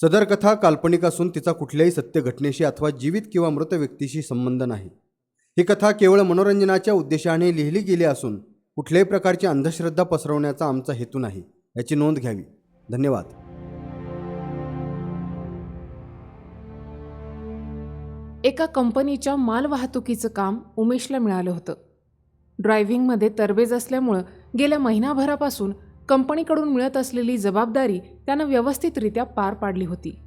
सदर कथा काल्पनिक असून तिचा कुठल्याही सत्य घटनेशी अथवा जीवित किंवा मृत व्यक्तीशी संबंध नाही. ही कथा केवळ मनोरंजनाच्या उद्देशाने लिहिली गेली असून कुठल्याही प्रकारची अंधश्रद्धा पसरवण्याचा आमचा हेतू नाही याची नोंद घ्यावी. धन्यवाद. एका कंपनीच्या मालवाहतुकीचं काम उमेशला मिळालं होतं. ड्रायव्हिंगमध्ये तरबेज असल्यामुळं गेल्या महिनाभरापासून कंपनीकडून मिळत असलेली जबाबदारी त्यानं व्यवस्थितरित्या पार पाडली होती.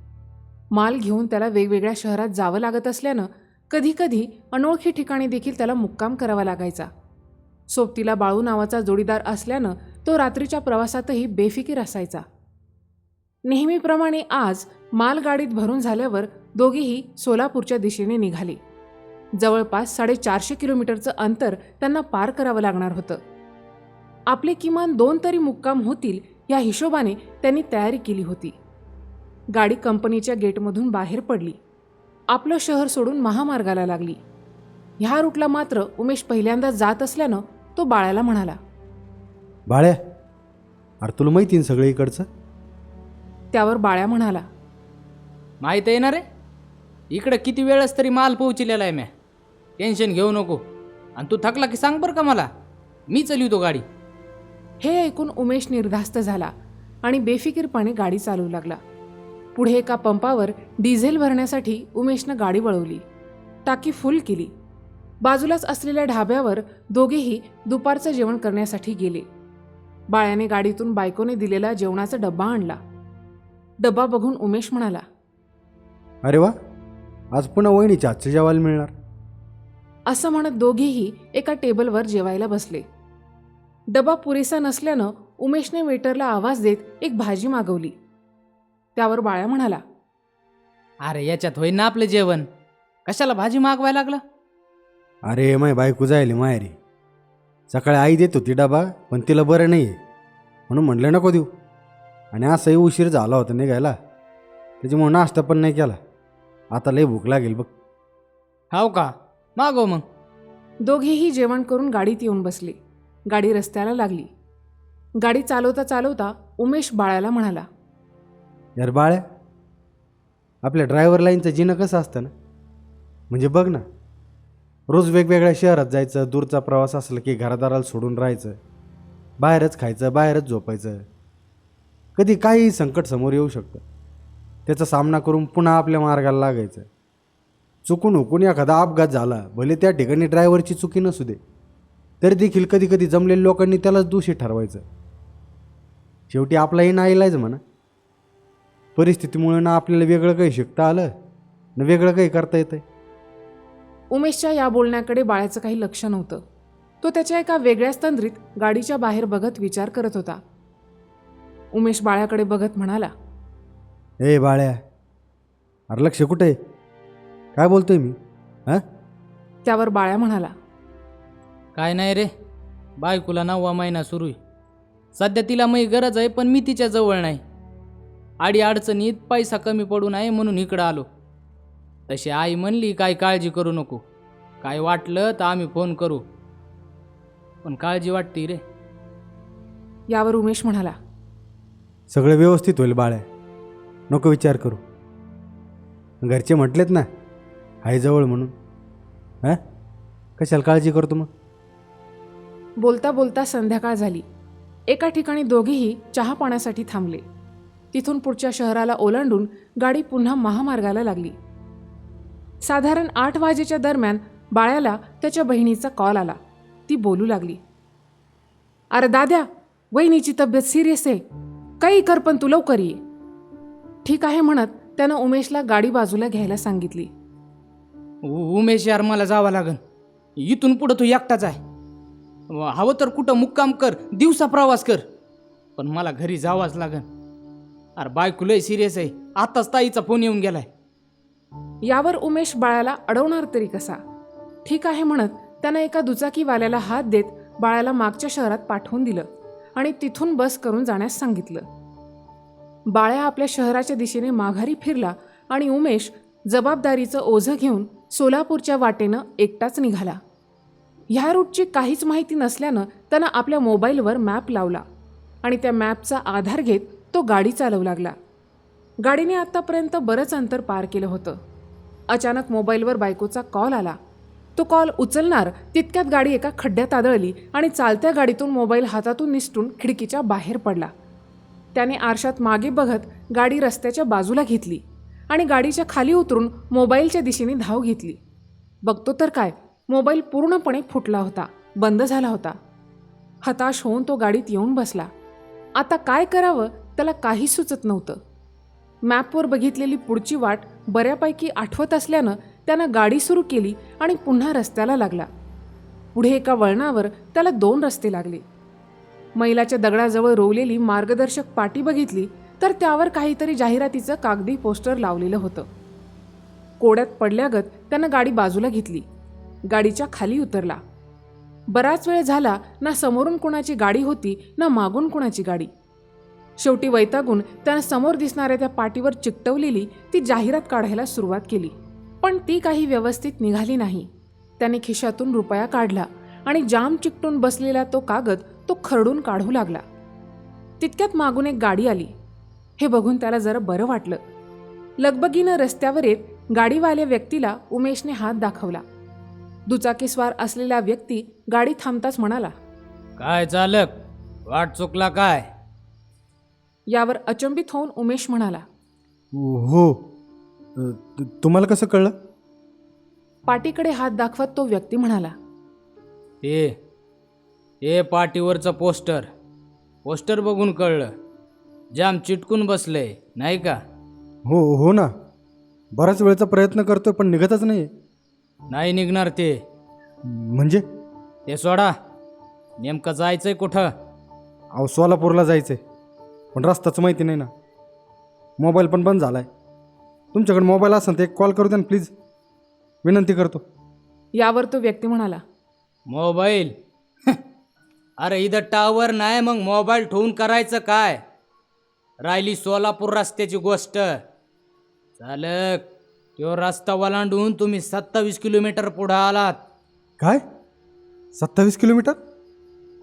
माल घेऊन त्याला वेगवेगळ्या शहरात जावं लागत असल्यानं कधीकधी अनोळखी ठिकाणी देखील त्याला मुक्काम करावा लागायचा. सोबतीला बाळू नावाचा जोडीदार असल्यानं तो रात्रीच्या प्रवासातही बेफिकीर असायचा. नेहमीप्रमाणे आज मालगाडीत भरून झाल्यावर दोघेही सोलापूरच्या दिशेने निघाले. जवळपास साडेचारशे किलोमीटरचं अंतर त्यांना पार करावं लागणार होतं. आपले किमान दोन तरी मुक्काम होतील या हिशोबाने त्यांनी तयारी केली होती. गाडी कंपनीच्या गेटमधून बाहेर पडली. आपलं शहर सोडून महामार्गाला लागली. ह्या रूटला मात्र उमेश पहिल्यांदा जात असल्यानं तो बाळाला म्हणाला बाळ्या अरे तुला माहिती ना सगळं इकडचं? त्यावर बाळ्या म्हणाला माहीत आहे ना रे? इकडं किती वेळच तरी माल पोहोचलेला आहे म्या. टेन्शन घेऊ नको. आणि तू थकला की सांग बरं का मला? मी चलिवतो गाडी. हे ऐकून उमेश निर्धास्त झाला आणि बेफिकीरपणे गाडी चालवू लागला. पुढे एका पंपावर डिझेल भरण्यासाठी उमेशनं गाडी वळवली. टाकी फुल केली. बाजूलाच असलेल्या ढाब्यावर दोघेही दुपारचं जेवण करण्यासाठी गेले. बाळ्याने गाडीतून बायकोने दिलेला जेवणाचा डब्बा आणला. डब्बा बघून उमेश म्हणाला अरे वा! आज पुन्हा वहिनीच्या आजचं जेवायला मिळणार. असं म्हणत दोघेही एका टेबलवर जेवायला बसले. डबा पुरेसा नसल्यानं उमेशने वेटरला आवाज देत एक भाजी मागवली. त्यावर बाळ्या म्हणाला अरे याच्यात होईन ना आपलं जेवण. कशाला भाजी मागवायला लागलं? अरे माय बायको जायली माहेरी. सकाळी आई देत होती डबा पण तिला बरं नाही आहे म्हणून म्हटलं नको देऊ. आणि असंही उशीर झाला होता निघायला. त्याच्यामुळे नाश्ता पण नाही केला. आता लई भूक लागेल बघ. हाव का? मागव मग. दोघेही जेवण करून गाडीत येऊन बसले. गाडी रस्त्याला लागली. गाडी चालवता चालवता उमेश बाळाला म्हणाला यार बाळ्या आपल्या ड्रायव्हर लाईनचं जिनं कसं असतं ना? म्हणजे बघ ना रोज वेगवेगळ्या शहरात जायचं दूरचा प्रवास असला की घरादाराला सोडून राहायचं बाहेरच खायचं बाहेरच झोपायचं. कधी काहीही संकट समोर येऊ शकतं. त्याचा सामना करून पुन्हा आपल्या मार्गाला लागायचं. चुकून हुकून एखादा अपघात झाला भले त्या ठिकाणी ड्रायव्हरची चुकी नसू दे तरी देखील कधी कधी जमलेल्या लोकांनी त्यालाच दोषी ठरवायचं. शेवटी आपलाही नाईलाज म्हणा. परिस्थितीमुळे ना आपल्याला वेगळं काही शिकता आलं ना वेगळं काही करता येतं उमेशच्या या बोलण्याकडे बाळ्याचं काही लक्ष नव्हतं. तो त्याच्या एका वेगळ्याच तंद्रीत गाडीच्या बाहेर बघत विचार करत होता. उमेश बाळ्याकडे बघत म्हणाला ए बाळ्या अरे लक्ष कुठे? काय बोलतोय मी? हां? त्यावर बाळ्या म्हणाला काय नाही रे. बायकोला नववा महिना सुरू आहे. सध्या तिला मै गरज आहे पण मी तिच्या जवळ नाही. आडी अडचणीत पैसा कमी पडू नये म्हणून इकडं आलो. तशी आई म्हणली काय काळजी करू नको. काय वाटलं तर आम्ही फोन करू. पण काळजी वाटते रे. यावर उमेश म्हणाला. सगळं व्यवस्थित होईल बाळ्या. नको विचार करू. घरचे म्हटलेत ना आहे जवळ म्हणून. हां? कशाला काळजी करतो मग? बोलता बोलता संध्याकाळ झाली. एका ठिकाणी दोघेही चहा पाण्यासाठी थांबले. तिथून पुढच्या शहराला ओलांडून गाडी पुन्हा महामार्गाला लागली. साधारण आठ वाजेच्या दरम्यान बाळ्याला त्याच्या बहिणीचा कॉल आला. ती बोलू लागली. अरे दाद्या वहिनीची तब्येत सिरियस आहे. काही कर पण तू लवकर ये. ठीक आहे म्हणत त्यानं उमेशला गाडी बाजूला घ्यायला सांगितली. उमेश यार मला जावं लागन. इथून पुढं तू एकटाच आहे. हवं तर कुठं मुक्काम कर दिवसा प्रवास कर. पण मला घरी जावाच लागन. अरे बायको लय सिरियस आहे. आताच ताईचा फोन येऊन गेलाय. यावर उमेश बाळाला अडवणार तरी कसा? ठीक आहे म्हणत त्यानं एका दुचाकीवाल्याला हात देत बाळाला मागच्या शहरात पाठवून दिलं आणि तिथून बस करून जाण्यास सांगितलं. बाळ्या आपल्या शहराच्या दिशेने माघारी फिरला आणि उमेश जबाबदारीचं ओझं घेऊन सोलापूरच्या वाटेनं एकटाच निघाला. ह्या रूटची काहीच माहिती नसल्यानं त्यानं आपल्या मोबाईलवर मॅप लावला आणि त्या मॅपचा आधार घेत तो गाडी चालवू लागला. गाडीने आत्तापर्यंत बरंच अंतर पार केलं होतं. अचानक मोबाईलवर बायकोचा कॉल आला. तो कॉल उचलणार तितक्यात गाडी एका खड्ड्यात आदळली आणि चालत्या गाडीतून मोबाईल हातातून निसटून खिडकीच्या बाहेर पडला. त्याने आरशात मागे बघत गाडी रस्त्याच्या बाजूला घेतली आणि गाडीच्या खाली उतरून मोबाईलच्या दिशेने धाव घेतली. बघतो तर काय? मोबाईल पूर्णपणे फुटला होता बंद झाला होता. हताश होऊन तो गाडीत येऊन बसला. आता काय करावं त्याला काही सुचत नव्हतं. मॅपवर बघितलेली पुढची वाट बऱ्यापैकी आठवत असल्यानं त्यानं गाडी सुरू केली आणि पुन्हा रस्त्याला लागला. पुढे एका वळणावर त्याला दोन रस्ते लागले. मैलाच्या दगडाजवळ रोवलेली मार्गदर्शक पाटी बघितली तर त्यावर काहीतरी जाहिरातीचं कागदी पोस्टर लावलेलं होतं. कोड्यात पडल्यागत त्यानं गाडी बाजूला घेतली. गाडीच्या खाली उतरला. बराच वेळ झाला ना समोरून कुणाची गाडी होती ना मागून कुणाची गाडी. शेवटी वैतागून त्यानं समोर दिसणाऱ्या त्या पाटीवर चिकटवलेली ती जाहिरात काढायला सुरुवात केली. पण ती काही व्यवस्थित निघाली नाही. त्याने खिशातून रुपया काढला आणि जाम चिकटून बसलेला तो कागद तो खरडून काढू लागला. तितक्यात मागून एक गाडी आली. हे बघून त्याला जरा बरं वाटलं. लगबगीनं रस्त्यावर येत गाडीवाल्या व्यक्तीला उमेशने हात दाखवला. दुचाकीस्वार असलेला व्यक्ती गाडी थांबताच म्हणाला काय चालक? वाट चुकला काय? यावर अचंबित होऊन उमेश म्हणाला हो अ, त- तुम्हाला कसं कळलं? पाटीकडे हात दाखवत तो व्यक्ती म्हणाला ते ते पाटीवरचं पोस्टर. पोस्टर बघून कळलं. जाम चिटकून बसलंय नाही का? हो हो ना. बराच वेळचा प्रयत्न करतोय पण निघतच नाही नाही निघणार ते. म्हणजे? ते सोडा. नेमकं जायचंय कुठं? अहो सोलापूरला जायचं आहे पण रस्ताच माहिती नाही ना. मोबाईल पण बंद झाला आहे तुमच्याकडे मोबाईल असेल तर एक कॉल करू द्या ना प्लीज. विनंती करतो. यावर तो व्यक्ती म्हणाला. मोबाईल? अरे इथं टावर नाही मग मोबाईल ठेवून करायचं काय? राहिली सोलापूर रस्त्याची गोष्ट. चालक तो रस्ता वलांडून तुम्ही सत्तावीस किलोमीटर पुढं आलात. काय? सत्तावीस किलोमीटर?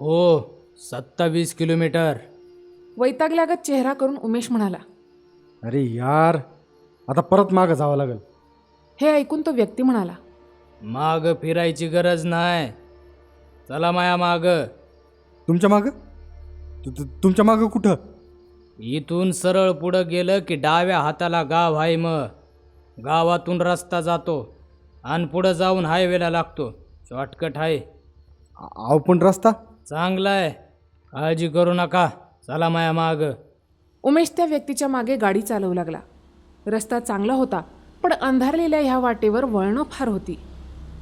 हो सत्तावीस किलोमीटर. वैतागल्यागत चेहरा करून उमेश म्हणाला अरे यार आता परत मागं जावं लागेल. हे ऐकून तो व्यक्ती म्हणाला माग फिरायची गरज नाही. चला माया माग. तुमच्या मागं? तु- तु- तुमच्या मागं कुठं? इथून सरळ पुढं गेलं की डाव्या हाताला गाव आहे मग. गावातून रस्ता जातो आणि पुढं जाऊन हायवेला लागतो. शॉर्टकट आहे. अहो पण रस्ता? चांगला आहे. काळजी करू नका. चला माया माग. उमेश त्या व्यक्तीच्या मागे गाडी चालवू लागला. रस्ता चांगला होता पण अंधारलेल्या ह्या वाटेवर वळणं फार होती.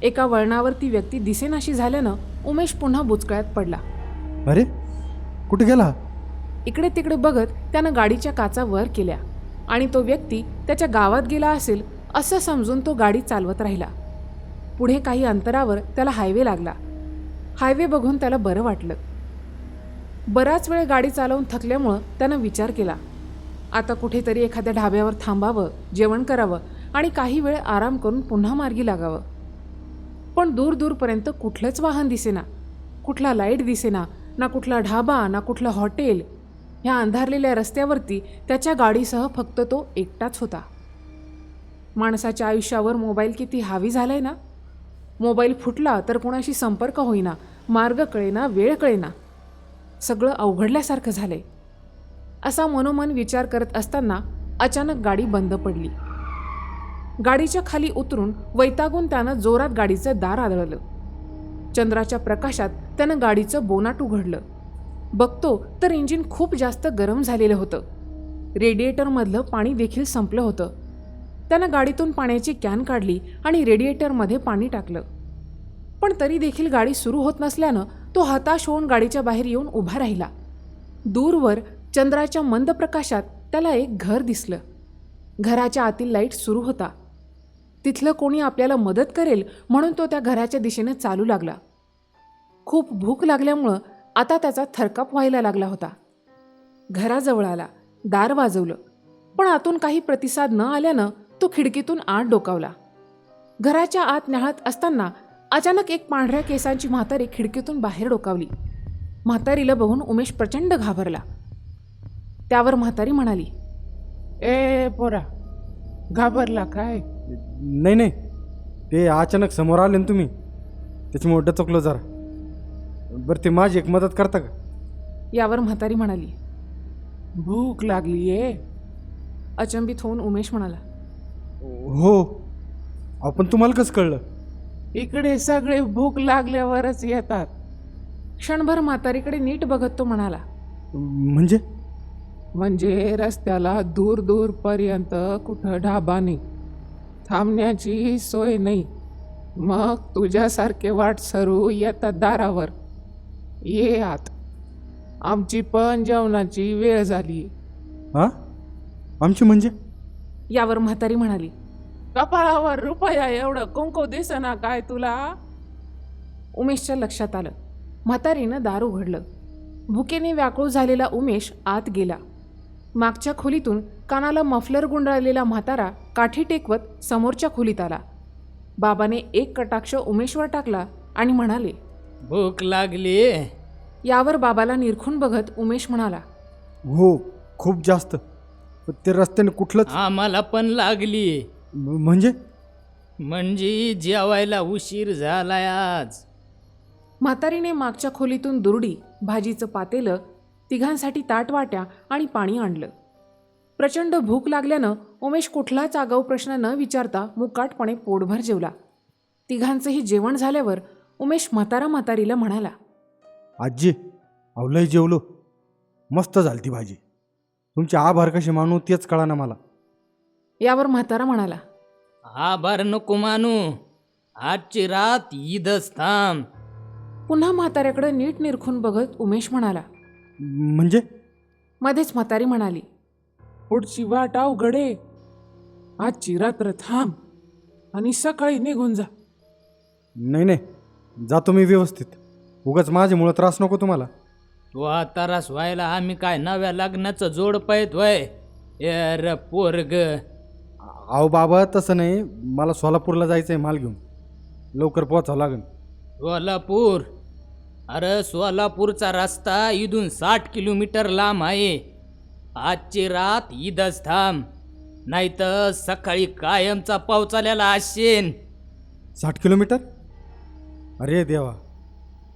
एका वळणावर ती व्यक्ती दिसेनाशी झाल्यानं उमेश पुन्हा बुचकळ्यात पडला. अरे कुठे गेला? इकडे तिकडे बघत त्यानं गाडीच्या काचा वर केल्या. आणि तो व्यक्ती त्याच्या गावात गेला असेल असं समजून तो गाडी चालवत राहिला. पुढे काही अंतरावर त्याला हायवे लागला. हायवे बघून त्याला बरं वाटलं. बराच वेळ गाडी चालवून थकल्यामुळं त्यानं विचार केला. आता कुठेतरी एखाद्या ढाब्यावर थांबावं जेवण करावं आणि काही वेळ आराम करून पुन्हा मार्गी लागावं. पण दूर दूरपर्यंत कुठलंच वाहन दिसेना. कुठला लाइट दिसेना ना कुठला ढाबा ना कुठलं हॉटेल ह्या अंधारलेल्या रस्त्यावरती त्याच्या गाडीसह फक्त तो एकटाच होता. माणसाच्या आयुष्यावर मोबाईल किती हावी झालाय ना? मोबाईल फुटला तर कोणाशी संपर्क होईना मार्ग कळेना वेळ कळेना. सगळं अवघडल्यासारखं झालंय. असा मनोमन विचार करत असताना अचानक गाडी बंद पडली. गाडीच्या खाली उतरून वैतागून त्यानं जोरात गाडीचं दार आदळलं. चंद्राच्या प्रकाशात त्यानं गाडीचं बोनाट उघडलं. बघतो तर इंजिन खूप जास्त गरम झालेलं होतं. रेडिएटरमधलं पाणी देखील संपलं होतं. त्यानं गाडीतून पाण्याची कॅन काढली आणि रेडिएटरमध्ये पाणी टाकलं. पण तरी देखील गाडी सुरू होत नसल्यानं तो हताश होऊन गाडीच्या बाहेर येऊन उभा राहिला. दूरवर चंद्राच्या मंद प्रकाशात त्याला एक घर दिसलं. घराच्या आतील लाइट सुरू होता. तिथलं कोणी आपल्याला मदत करेल म्हणून तो त्या घराच्या दिशेने चालू लागला. खूप भूक लागल्यामुळं आता त्याचा थरकाप व्हायला लागला होता. घराजवळ आला दार वाजवलं पण आतून काही प्रतिसाद न आल्यानं तो खिडकीतून आत डोकावला. घराच्या आत न्याहाळत असताना अचानक एक पांढऱ्या केसांची म्हातारी खिडकीतून बाहेर डोकावली. म्हातारीला बघून उमेश प्रचंड घाबरला. त्यावर म्हातारी म्हणाली ए पोरा घाबरला काय? नाही नाही ते अचानक समोर आले ना तुम्ही. त्याच्यामुळे डचकलो जरा. बरं ते माझी एक मदत करता का? यावर म्हातारी म्हणाली. भूक लागली आहे अचंबित होऊन उमेश म्हणाला. हो अहो पण तुम्हाला कसं कळलं? इकडे सगळे भूक लागल्यावरच येतात. क्षणभर म्हातारीकडे नीट बघत तो म्हणाला. म्हणजे? म्हणजे रस्त्याला दूर दूर पर्यंत कुठं ढाबा नाही. थांबण्याची सोय नाही. मग तुझ्यासारखे वाट सरू येतात दारावर. ये आत. आमची पण जेवणाची वेळ झाली. हां? आमची म्हणजे? यावर म्हातारी म्हणाली. कपाळावर रुपया एवढं कुंकू दिसना काय तुला? उमेशच्या लक्षात आलं. म्हातारीनं दार उघडलं भुकेने व्याकुळ झालेला उमेश आत गेला. मागच्या खोलीतून कानाला मफलर गुंडाळलेला म्हातारा काठी टेकवत समोरच्या खोलीत आला. बाबाने एक कटाक्ष उमेशवर टाकला आणि म्हणाले भूक लागली. यावर बाबाला निरखून बघत उमेश म्हणाला हो खूप जास्त. ते रस्त्याने कुठलंच आम्हाला पण लागली. म- म्हणजे? म्हणजे जेवायला उशीर झालाय आज. म्हातारीने मागच्या खोलीतून दुरडी भाजीचं पातेलं तिघांसाठी ताटवाट्या आणि पाणी आणलं. प्रचंड भूक लागल्यानं उमेश कुठलाच आगाऊ प्रश्न न विचारता मुकाटपणे पोटभर जेवला. तिघांचंही जेवण झाल्यावर उमेश म्हातारा म्हातारीला म्हणाला आजी अहो लय जेवलो. मस्त झाली ती भाजी. तुमचे आभार कसे मानू तेच कळा ना मला. यावर म्हातारा म्हणाला. आभार नको मानू. आजची रात ईदच थांब. पुन्हा म्हाताऱ्याकडे नीट निरखून बघत उमेश म्हणाला. म्हणजे? मध्येच म्हातारी म्हणाली. पुढची वाट अवघड आजची रात्र थांब आणि सकाळी निघून जा. नाही नाही. जातो मी व्यवस्थित. उगाच माझ्यामुळं त्रास नको तुम्हाला. तू आता रस व्हायला आम्ही काय नव्या लग्नाचं जोड पाहत वय एर पोरग. अहो बाबा तसं नाही. मला सोलापूरला जायचं आहे माल घेऊन. लवकर पोचावं लागेल. सोलापूर? अरे सोलापूरचा रस्ता इथून साठ किलोमीटर लांब आहे. आजची रात ईदच थांब. नाहीतर सकाळी कायमचा पाऊस आलेला असेन. साठ किलोमीटर? अरे देवा.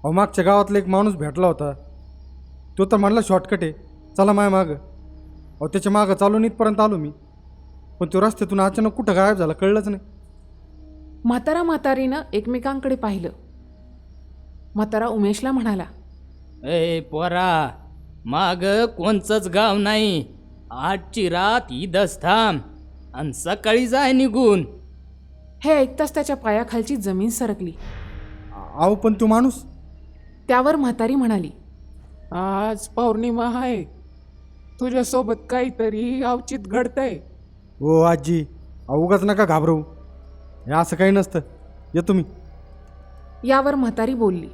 अहो मागच्या गावातला एक माणूस भेटला होता. तो तर म्हणला शॉर्टकट आहे. चला माय मागं. अहो त्याच्या मागं चालून इथपर्यंत आलो मी. पण तो रस्त्यातून अचानक कुठं गायब झाला कळलंच नाही. म्हातारा म्हातारीनं एकमेकांकडे पाहिलं. म्हातारा उमेशला म्हणाला ए पोरा माग कोणचंच गाव नाही. आजची रात ईदच थांब आणि सकाळी जाय निघून. हे ऐकताच त्याच्या पायाखालची जमीन सरकली. अहो पण तो माणूस त्यावर म्हातारी म्हणाली आज पौर्णिमा आहे. तुझ्यासोबत काहीतरी अवचित घडतंय. हो आजी. उगाच नका घाबरवू हे असं काही नसतं. येतो मी यावर म्हातारी बोलली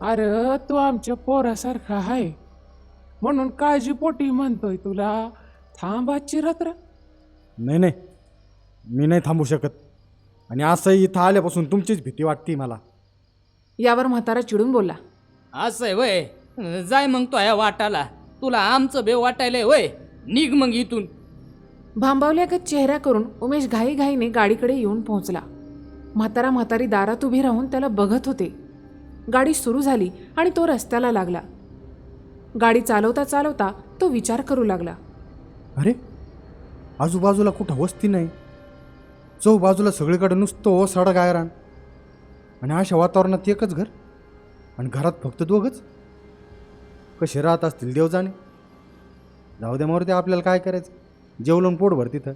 अरे तू आमच्या पोरासारखा आहे. म्हणून काळजीपोटी म्हणतोय तुला. थांब आजची रात्र नाही नाही. मी नाही थांबू शकत. आणि असंही इथं आल्यापासून तुमचीच भीती वाटते मला. यावर म्हातारा चिडून बोलला. असं आहे वय. जाय मग तो या वाटाला. तुला आमचं बेव वाटायलंय वय. निघ मग इथून. भांबावल्यागत चेहरा करून उमेश घाईघाईने गाडीकडे येऊन पोहोचला. म्हातारा म्हातारी दारात उभी राहून त्याला बघत होते. गाडी सुरू झाली आणि तो रस्त्याला लागला. गाडी चालवता चालवता तो विचार करू लागला. अरे आजूबाजूला कुठं वस्ती नाही? चौबाजूला सगळीकडे नुसतं ओसाडा गायरान. आणि अशा वातावरणात एकच घर आणि घरात फक्त दोघंच? कसे राहत असतील देव जाणे जाऊ द्या मोरते आपल्याला काय करायचं? जेवलून पोट भर तिथं.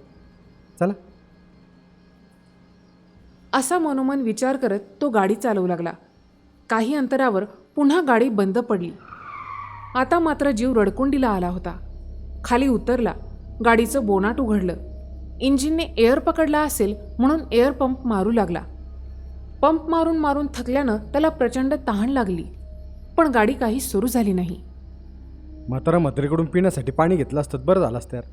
चला. असा मनोमन विचार करत तो गाडी चालवू लागला. काही अंतरावर पुन्हा गाडी बंद पडली. आता मात्र जीव रडकुंडीला आला होता. खाली उतरला. गाडीचं बोनाट उघडलं. इंजिनने एअर पकडला असेल म्हणून एअर पंप मारू लागला. पंप मारून मारून थकल्यानं त्याला प्रचंड तहान लागली. पण गाडी काही सुरू झाली नाही. म्हातारा म्हातारीकडून पिण्यासाठी पाणी घेतलं असतं बरं झालं असतं यार.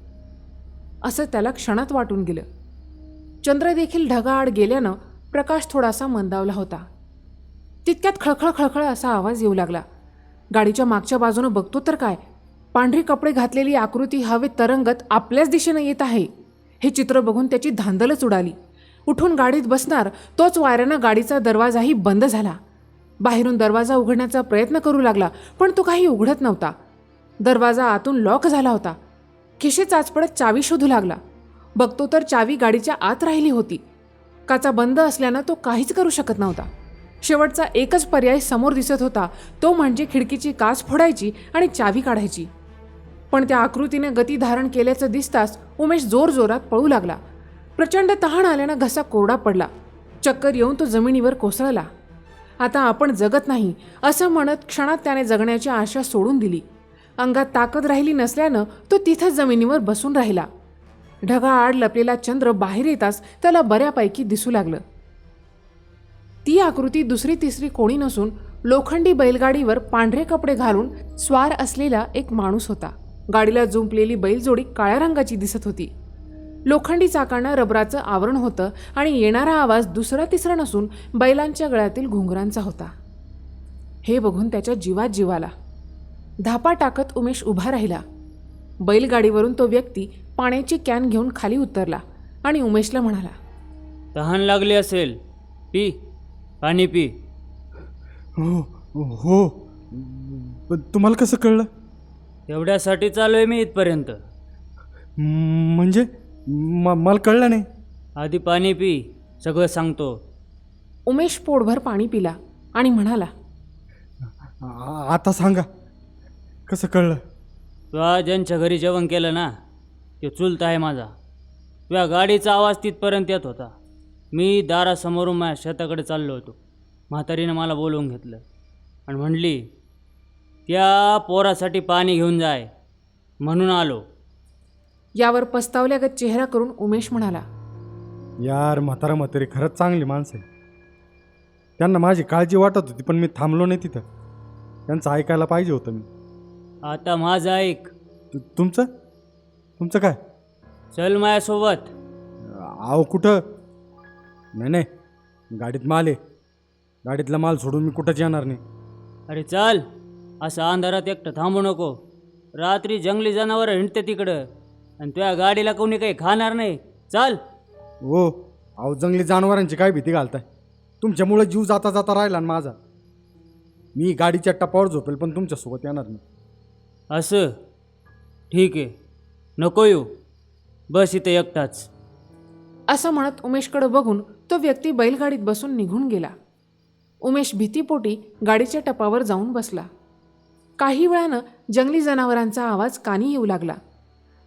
असं त्याला क्षणात वाटून गेलं. चंद्र देखील ढगाआड गेल्यानं प्रकाश थोडासा मंदावला होता. तितक्यात खळखळ खळखळ असा आवाज येऊ लागला. गाडीच्या मागच्या बाजूनं बघतो तर काय? पांढरे कपडे घातलेली आकृती हवेत तरंगत आपल्याच दिशेनं येत आहे. हे चित्र बघून त्याची धांदलच उडाली. उठून गाडीत बसणार तोच वाऱ्यानं गाडीचा दरवाजाही बंद झाला. बाहेरून दरवाजा उघडण्याचा प्रयत्न करू लागला पण तो काही उघडत नव्हता. दरवाजा आतून लॉक झाला होता. खिशे चाचपडत चावी शोधू लागला. बघतो तर चावी गाडीच्या आत राहिली होती. काचा बंद असल्यानं तो काहीच करू शकत नव्हता. शेवटचा एकच पर्याय समोर दिसत होता तो म्हणजे खिडकीची काच फोडायची आणि चावी काढायची. पण त्या आकृतीने गती धारण केल्याचं दिसताच उमेश जोरजोरात पळू लागला. प्रचंड तहान आल्यानं घसा कोरडा पडला. चक्कर येऊन तो जमिनीवर कोसळला. आता आपण जगत नाही असं म्हणत क्षणात त्याने जगण्याची आशा सोडून दिली. अंगात ताकद राहिली नसल्यानं तो तिथंच जमिनीवर बसून राहिला. ढगाआड लपलेला चंद्र बाहेर येताच त्याला बऱ्यापैकी दिसू लागलं. ती आकृती दुसरी तिसरी कोणी नसून लोखंडी बैलगाडीवर पांढरे कपडे घालून स्वार असलेला एक माणूस होता. गाडीला जुंपलेली बैलजोडी काळ्या रंगाची दिसत होती. लोखंडी चाकांना रबराचं आवरण होतं आणि येणारा आवाज दुसरा तिसरा नसून बैलांच्या गळ्यातील घुंगरांचा होता. हे बघून त्याच्या जीवात जीवाला. धापा टाकत उमेश उभा राहिला. बैलगाडीवरून तो व्यक्ती पाण्याची कॅन घेऊन खाली उतरला आणि उमेशला म्हणाला तहान लागली असेल. पी. पाणी पी. हो हो. पण तुम्हाला कसं कळलं? एवढ्यासाठी चालू आहे मी इथपर्यंत. म्हणजे? म मला कळलं नाही. आधी पाणी पी सगळं सांगतो. उमेश पोटभर पाणी पिला आणि म्हणाला आ- आता सांगा. कसं कळलं? तू आज ज्यांच्या घरी जेवण केलं ना ते चुलत आहे माझा. तुझ्या गाडीचा आवाज तिथपर्यंत येत होता. मी दारासमोरून माझ्या शेताकडे चाललो होतो. म्हातारीनं मला बोलवून घेतलं आणि म्हणली त्या पोरासाठी पाणी घेऊन जाय. म्हणून आलो. यावर पस्तावल्यागत चेहरा करून उमेश म्हणाला यार म्हातारा म्हातारी खरंच चांगली माणसं आहे त्यांना माझी काळजी वाटत होती पण मी थांबलो नाही तिथं. त्यांचं ऐकायला पाहिजे होतं मी. आता माझं ऐक. तु- तुमचं? तुमचं काय? चल माझ्यासोबत. आहो कुठं? नाही नाही गाडीत माल आहे. गाडीतला माल सोडून मी कुठंच येणार नाही. अरे चाल असं अंधारात एकटं थांबू नको. रात्री जंगली जनावर हिंडते तिकडं. आणि तुझ्या गाडीला कोणी काही खाणार नाही. चाल. हो अहो जंगली जनावरांची काय भीती घालताय? तुमच्यामुळे जीव जाता जाता राहिला ना माझा. मी गाडीच्या टपावर झोपेल पण तुमच्यासोबत येणार नाही. असं? ठीक आहे. नको येऊ. बस इथे एकटाच. असं म्हणत उमेशकडे बघून तो व्यक्ती बैलगाडीत बसून निघून गेला. उमेश भीतीपोटी गाडीच्या टपावर जाऊन बसला. काही वेळानं जंगली जनावरांचा आवाज कानी येऊ लागला.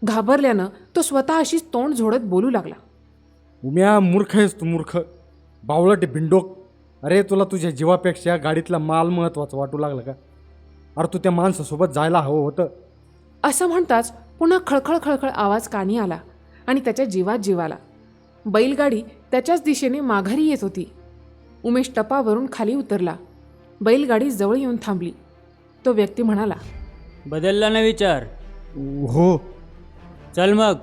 घाबरल्यानं तो स्वतः अशीच तोंड झोडत बोलू लागला. उम्या मूर्ख आहेस तू मूर्ख. बावळट भिंडोक. अरे तुला तुझ्या जीवापेक्षा गाडीतला माल महत्त्वाचा वाटू लागला का? अरे तू त्या माणसासोबत जायला हवं होतं. असं म्हणताच पुन्हा खळखळ खळखळ आवाज कानी आला आणि त्याच्या जीवात जीवाला बैलगाडी त्याच्याच दिशेने माघारी येत होती. उमेश टपावरून खाली उतरला. बैलगाडी जवळ येऊन थांबली. तो व्यक्ती म्हणाला बदलला ना विचार. हो. चल मग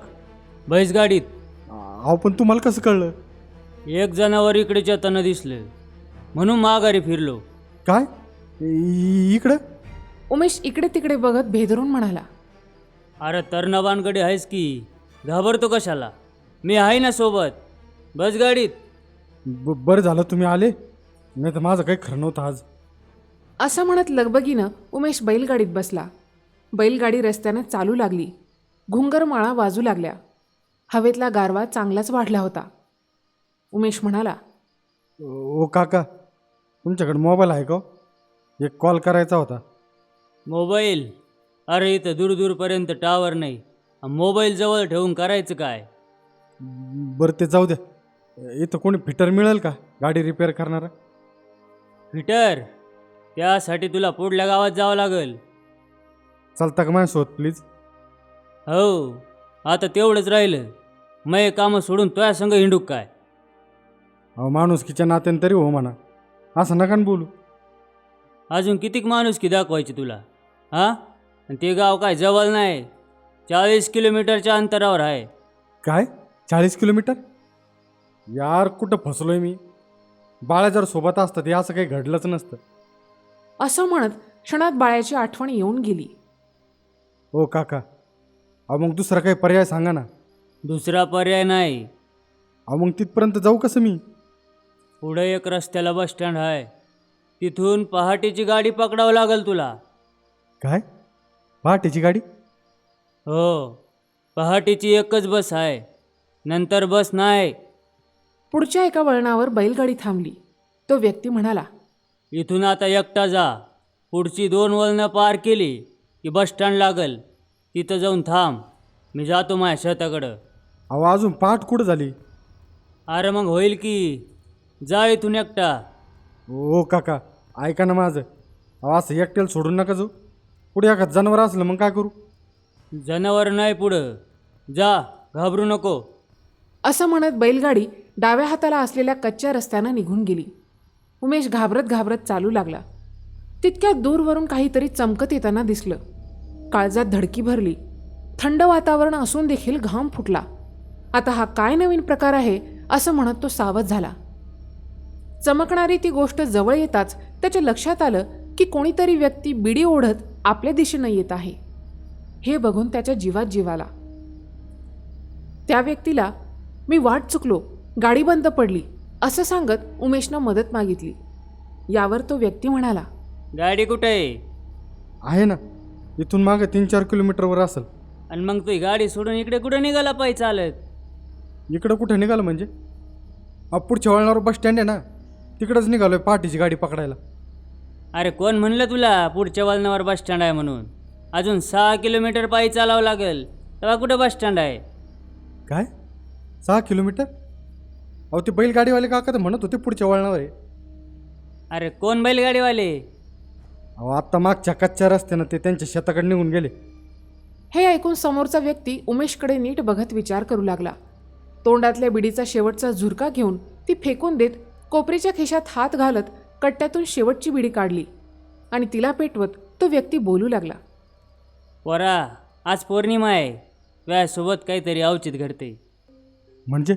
बैस गाडीत अहो पण तुम्हाला कसं कळलं? एक जनावर इकडेच्या तनं दिसलं. म्हणून माघारी फिरलो. काय? इ- इकडं? उमेश इकडे तिकडे बघत भेदरून म्हणाला. अरे तरणबांकडे आहेस की? घाबरतो कशाला? मी आहे ना सोबत. बस गाडीत ब बरं झालं तुम्ही आले. नाही तर माझं काही खरं नव्हतं आज. असं म्हणत लगबगीनं उमेश बैलगाडीत बसला. बैलगाडी रस्त्यानं चालू लागली. घुंगरमाळा वाजू लागल्या. हवेतला गारवा चांगलाच वाढला होता. उमेश म्हणाला ओ काका तुमच्याकडे मोबाईल आहे का हो? एक कॉल करायचा होता. मोबाईल? अरे इथं दूर दूरपर्यंत टावर नाही मोबाईल जवळ ठेवून करायचं काय? बरं ते जाऊ द्या. इथं कोणी फिटर मिळेल का? गाडी रिपेअर करणारा. फिटर? त्यासाठी तुला पुढल्या गावात जावं लागेल. चालता का माझ्यासोबत प्लीज हो आता तेवढंच राहिलं. मग कामं सोडून तुझ्या संग हिंडूक काय? अहो माणुसकीच्या नात्याने तरी हो म्हणा. असं नका ना बोलू. अजून कितीक माणूस की दाखवायची तुला? हां? आणि ते गाव काय जवळ नाही. चाळीस किलोमीटरच्या अंतरावर आहे. काय? चाळीस किलोमीटर? यार कुठं फसलोय मी? बाळा जर सोबत असतं ते असं काही घडलंच नसतं. असं म्हणत क्षणात बाळ्याची आठवण येऊन गेली. ओ काका. अहो मग दुसरा काही पर्याय सांगा ना. दुसरा पर्याय नाही. अहो मग तिथपर्यंत जाऊ कसं मी? पुढे एक रस्त्याला बस स्टँड आहे तिथून पहाटेची गाडी पकडावं लागेल तुला. काय? पहाटेची गाडी? हो पहाटेची एकच बस आहे नंतर बस नाही. पुढच्या एका वळणावर बैलगाडी थांबली. तो व्यक्ती म्हणाला इथून आता एकटा जा. पुढची दोन वळणं पार केली की बस स्टँड लागल. तिथं जाऊन थांब. मी जातो माझ्या शेताकडं. अहो अजून पाठ कुठं झाली? अरे मग होईल की. जा इथून एकटा. ओ काका. ऐका ना माझं. अहो असं एकट्याला सोडून नका जाऊ. पुढे एखाद जनावर असलं मग काय करू? जनावर नाही पुढं. जा घाबरू नको. असं म्हणत बैलगाडी डाव्या हाताला असलेल्या कच्च्या रस्त्यानं निघून गेली. उमेश घाबरत घाबरत चालू लागला. तितक्यात दूरवरून काहीतरी चमकत येताना दिसलं. काळजात धडकी भरली. थंड वातावरण असून देखील घाम फुटला. आता हा काय नवीन प्रकार आहे असं म्हणत तो सावध झाला. चमकणारी ती गोष्ट जवळ येताच त्याच्या लक्षात आलं की कोणीतरी व्यक्ती बिडी ओढत आपल्या दिशेनं येत आहे. हे बघून त्याच्या जीवात जीवाला त्या व्यक्तीला मी वाट चुकलो गाडी बंद पडली असं सांगत उमेशनं मदत मागितली. यावर तो व्यक्ती म्हणाला गाडी कुठे आहे? आहे ना. इथून मागं तीन चार किलोमीटरवर असेल. आणि मग तू ही गाडी सोडून इकडे कुठे निघाला पाहिजे चालत? इकडं कुठं निघालं म्हणजे? अहो पुढच्या वळणावर बस स्टँड आहे ना तिकडंच निघालोय पहाटेची गाडी पकडायला. अरे कोण म्हणलं तुला पुढच्या वळणावर बस स्टँड आहे म्हणून? अजून सहा किलोमीटर पायी चालावं लागेल तेव्हा कुठं बस स्टँड आहे? काय? सहा किलोमीटर? अहो ते बैलगाडीवाले काका तर म्हणत होते पुढच्या वळणावर आहे. अरे कोण बैलगाडीवाले? अहो आत्ता मागच्या कच्च्या रस्त्यानं ते त्यांच्या शेताकडे निघून गेले. हे ऐकून समोरचा व्यक्ती उमेशकडे नीट बघत विचार करू लागला. तोंडातल्या बिडीचा शेवटचा झुरका घेऊन ती फेकून देत कोपरीच्या खिशात हात घालत कट्ट्यातून शेवटची बिडी काढली आणि तिला पेटवत तो व्यक्ती बोलू लागला. पोरा आज पौर्णिमा आहे. तुझ्यासोबत काहीतरी अवचित घडते. म्हणजे?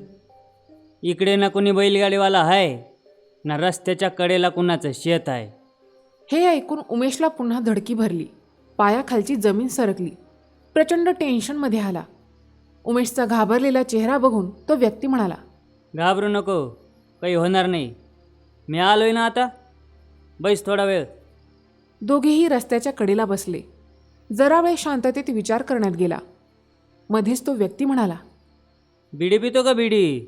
इकडे ना कोणी बैलगाडीवाला आहे ना रस्त्याच्या कडेला कुणाचं शेत आहे. हे ऐकून उमेशला पुन्हा धडकी भरली. पायाखालची जमीन सरकली. प्रचंड टेन्शनमध्ये आला. उमेशचा घाबरलेला चेहरा बघून तो व्यक्ती म्हणाला घाबरू नको काही होणार नाही. मी आलोय ना आता? बैस थोडा वेळ. दोघेही रस्त्याच्या कडेला बसले. जरा वेळ शांततेत विचार करण्यात गेला. मध्येच तो व्यक्ती म्हणाला बिडी पितो का बिडी?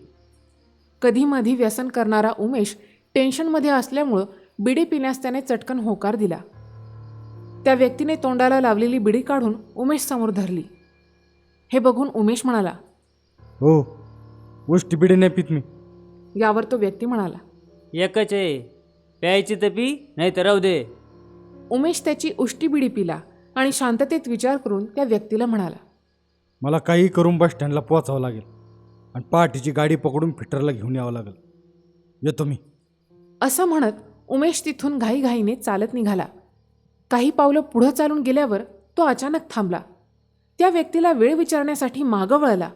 कधी मधी व्यसन करणारा उमेश टेन्शनमध्ये असल्यामुळं बिडी पिण्यास त्याने चटकन होकार दिला. त्या व्यक्तीने तोंडाला लावलेली बिडी काढून उमेश समोर धरली. हे बघून उमेश म्हणाला हो गोष्टी बिडी नाही पित मी. यावर तो व्यक्ती म्हणाला एकच आहे प्यायची तर पी नाही तर राहू दे. उमेश त्याची उष्टी बिडी पिला आणि शांततेत विचार करून त्या व्यक्तीला म्हणाला मला काही करून बस स्टँडला पोचावं लागेल आणि पहाटेची गाडी पकडून फिटरला घेऊन यावं लागेल. येतो मी. असं म्हणत उमेश तिथून घाईघाईने चालत निघाला. काही पावलं पुढं चालून गेल्यावर तो अचानक थांबला. त्या व्यक्तीला वेळ विचारण्यासाठी मागं वळला.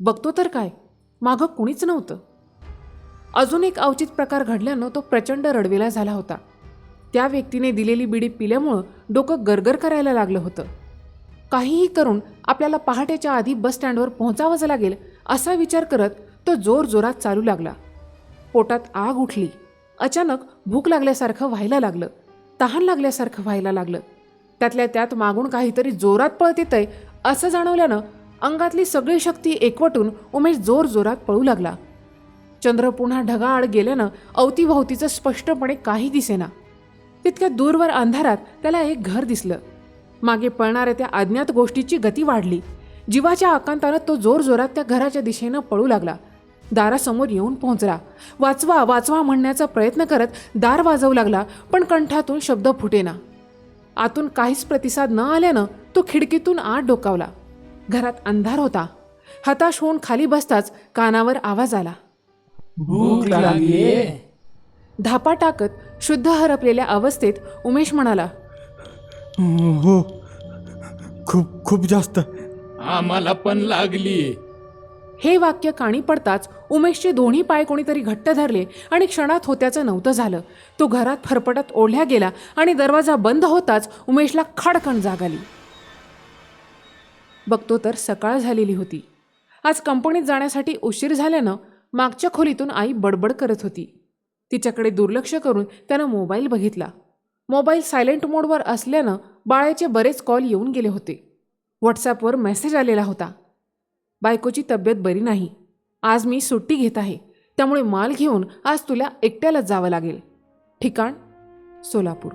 बघतो तर काय? मागं कुणीच नव्हतं. अजून एक अवचित प्रकार घडल्यानं तो प्रचंड रडवेला झाला होता. त्या व्यक्तीने दिलेली बिडी पिल्यामुळं डोकं गरगर करायला लागलं होतं. काहीही करून आपल्याला पहाटेच्या आधी बस स्टँडवर पोहोचावंच लागेल असा विचार करत तो जोर जोरात चालू लागला. पोटात आग उठली. अचानक भूक लागल्यासारखं व्हायला लागलं. तहान लागल्यासारखं व्हायला लागलं. त्यातल्या त्यात मागून काहीतरी जोरात पळत येतंय असं जाणवल्यानं अंगातली सगळी शक्ती एकवटून उमेश जोर जोरात पळू लागला. चंद्र पुन्हा ढगाआड गेल्यानं अवतीभोवतीचं स्पष्टपणे काही दिसेना. तितक्या दूरवर अंधारात त्याला एक घर दिसलं. मागे पळणाऱ्या त्या अज्ञात गोष्टीची गती वाढली. जीवाच्या आकांतानं तो जोर जोरात त्या घराच्या दिशेनं पळू लागला. दारासमोर येऊन पोहोचला. वाचवा वाचवा म्हणण्याचा प्रयत्न करत दार वाजवू लागला पण कंठातून शब्द फुटेना. आतून काहीच प्रतिसाद न आल्यानं तो खिडकीतून आत डोकावला. घरात अंधार होता. हताश होऊन खाली बसताच कानावर आवाज आला. भूक लागली धापा टाकत शुद्ध हरपलेल्या अवस्थेत उमेश म्हणाला हो. खूप खूप जास्त. आम्हाला पण लागली हे वाक्य काणी पडताच उमेशचे दोन्ही पाय कोणीतरी घट्ट धरले आणि क्षणात होत्याचं नव्हतं झालं. तो घरात फरफटत ओढल्या गेला आणि दरवाजा बंद होताच उमेशला खडकण जाग आली बघतो तर सकाळ झालेली होती. आज कंपनीत जाण्यासाठी उशीर झाल्यानं मागच्या खोलीतून आई बडबड करत होती. तिच्याकडे दुर्लक्ष करून त्यानं मोबाईल बघितला. मोबाईल सायलेंट मोडवर असल्यानं बाळ्याचे बरेच कॉल येऊन गेले होते. व्हॉट्सॲपवर मेसेज आलेला होता. बायकोची तब्येत बरी नाही. आज मी सुट्टी घेत आहे. त्यामुळे माल घेऊन आज तुला एकट्यालाच जावं लागेल. ठिकाण सोलापूर.